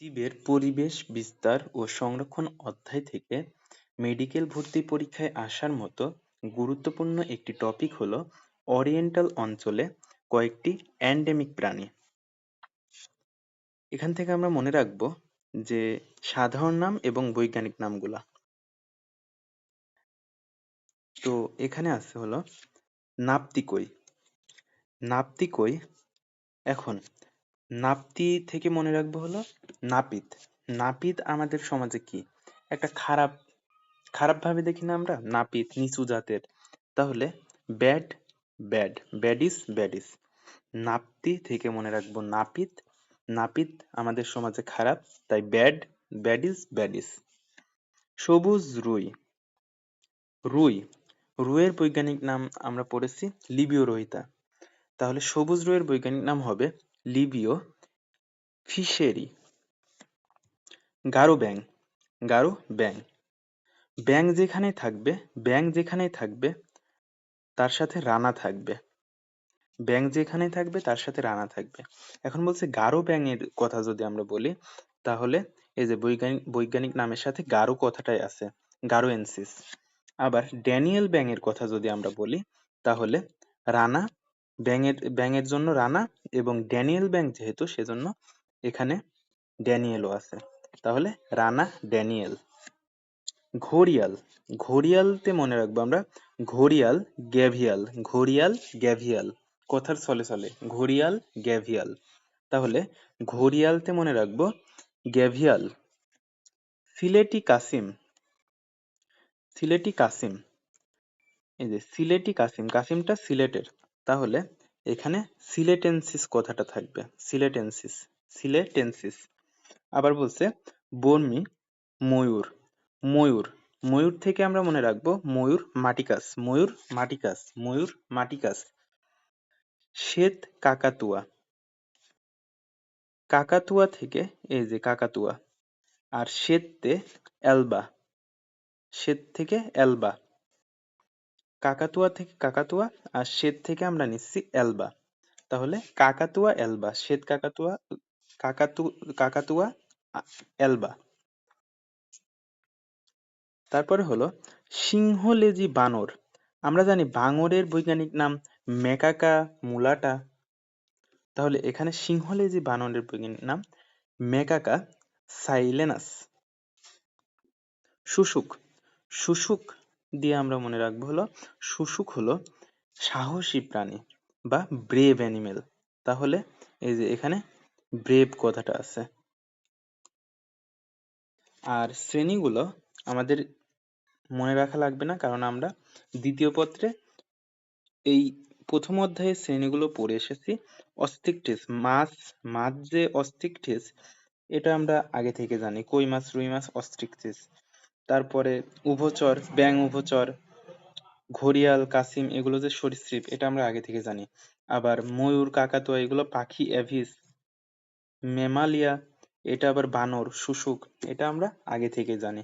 জীবের পরিবেশ বিস্তার ও সংরক্ষণ অধ্যায় থেকে মেডিকেল ভর্তি পরীক্ষায় আসার মতো গুরুত্বপূর্ণ একটি টপিক হলো ওরিয়েন্টাল অঞ্চলে কয়েকটি অ্যান্ডেমিক প্রাণী। এখান থেকে আমরা মনে রাখব যে সাধারণ নাম এবং বৈজ্ঞানিক নামগুলা। তো এখানে আছে হলো নাপতিকই। নাপতিকই এখন নাপতি থেকে মনে রাখব হলো নাপিত। নাপিত আমাদের সমাজে কি? একটা খারাপ খারাপ ভাবে দেখি না আমরা? নাপিত, নিচু জাতের। তাহলে ব্যাড ব্যাড ব্যাডিস ব্যাডিস নাপতি থেকে মনে রাখব নাপিত। নাপিত আমাদের সমাজে খারাপ, তাই ব্যাড ব্যাডিস ব্যাডিস সবুজ রুই। রুই, রুইয়ের বৈজ্ঞানিক নাম আমরা পড়েছি লিবিও রোহিতা। তাহলে সবুজ রুইয়ের বৈজ্ঞানিক নাম হবে লিবিও ফিশেরি গারো ব্যাং গারো ব্যাং ব্যাং যেখানে থাকবে ব্যাং যেখানেই থাকবে, তার সাথে রানা থাকবে। ব্যাং যেখানেই থাকবে, তার সাথে রানা থাকবে। এখন বলছে গারো ব্যাঙের কথা যদি আমরা বলি, তাহলে এই যে বৈজ্ঞানিক বৈজ্ঞানিক নামের সাথে গারো কথাটাই আছে গারোএনসিস আবার ড্যানিয়েল ব্যাঙের কথা যদি আমরা বলি, তাহলে রানা ব্যাঙের ব্যাঙের জন্য রানা এবং ড্যানিয়েল ব্যাং যেহেতু, সেজন্য এখানে ড্যানিয়েলও আছে। তাহলে রানা ড্যানিয়েল। ঘড়িয়াল। ঘড়িয়ালতে মনে রাখব আমরা, ঘড়িয়াল গ্যাভিয়াল। ঘড়িয়াল গ্যাভিয়াল। কথার চলে চলে ঘড়িয়াল গ্যাভিয়াল। তাহলে ঘড়িয়ালতে মনে রাখব, গ্যাভিয়াল। সিলেটি কাসিম। সিলেটি কাসিম। এই যে সিলেটি কাসিম। কাসিমটা সিলেটের। তাহলে এখানে সিলেটেন্সিস কথাটা থাকবে। সিলেটেন্সিস সিলেটেন্সিস। আবার বলছে বর্মি, ময়ূর। ময়ূর ময়ূর থেকে আমরা মনে রাখব ময়ূর মাটিকাস ময়ূর মাটিকাস ময়ূর মাটিকাস। শ্বেত কাকাতুয়া। কাকাতুয়া থেকে এই যে কাকাতুয়া, আর শ্বেতে অ্যালবা। শ্বেত থেকে অ্যালবা। কাকাতুয়া থেকে কাকাতুয়া আর শ্বেত থেকে আমরা নিচ্ছি অ্যালবা তাহলে কাকাতুয়া অ্যালবা শ্বেত কাকাতুয়া, কাকাতু, কাকাতুয়া অ্যালবা তারপরে হলো সিংহলেজি বানর। আমরা জানি বাঙরের বৈজ্ঞানিক নাম মেকাকা মুলাটা। তাহলে এখানে সিংহলেজি বানরের বৈজ্ঞানিক নাম মেকাকা সাইলেনাস। শুশুক শুশুক দিয়ে আমরা মনে রাখব হলো শুশুক হলো সাহসী প্রাণী বা ব্রেভ অ্যানিমেল তাহলে এই যে এখানে ব্রেভ কথাটা আছে। আর শ্রেণীগুলো আমাদের মনে রাখা লাগবে না, কারণ আমরা দ্বিতীয় পত্রে এই প্রথম অধ্যায়ের শ্রেণীগুলো পড়ে এসেছি। অস্টিকটিস মাছ মাছ যে অস্টিকটিস এটা আমরা আগে থেকে জানি। কই মাছ, রুই মাছ অস্ট্রিকটিস তারপরে উভচর ব্যাং উভচর, ঘড়িয়াল, কাসিম, এগুলো যে সরীসৃপ, এটা আমরা আগে থেকে জানি। আবার ময়ূর, কাকাতুয়া, এগুলো পাখি অ্যাভিস মেমালিয়া, এটা আবার বানর, শুশুক, এটা আমরা আগে থেকে জানি।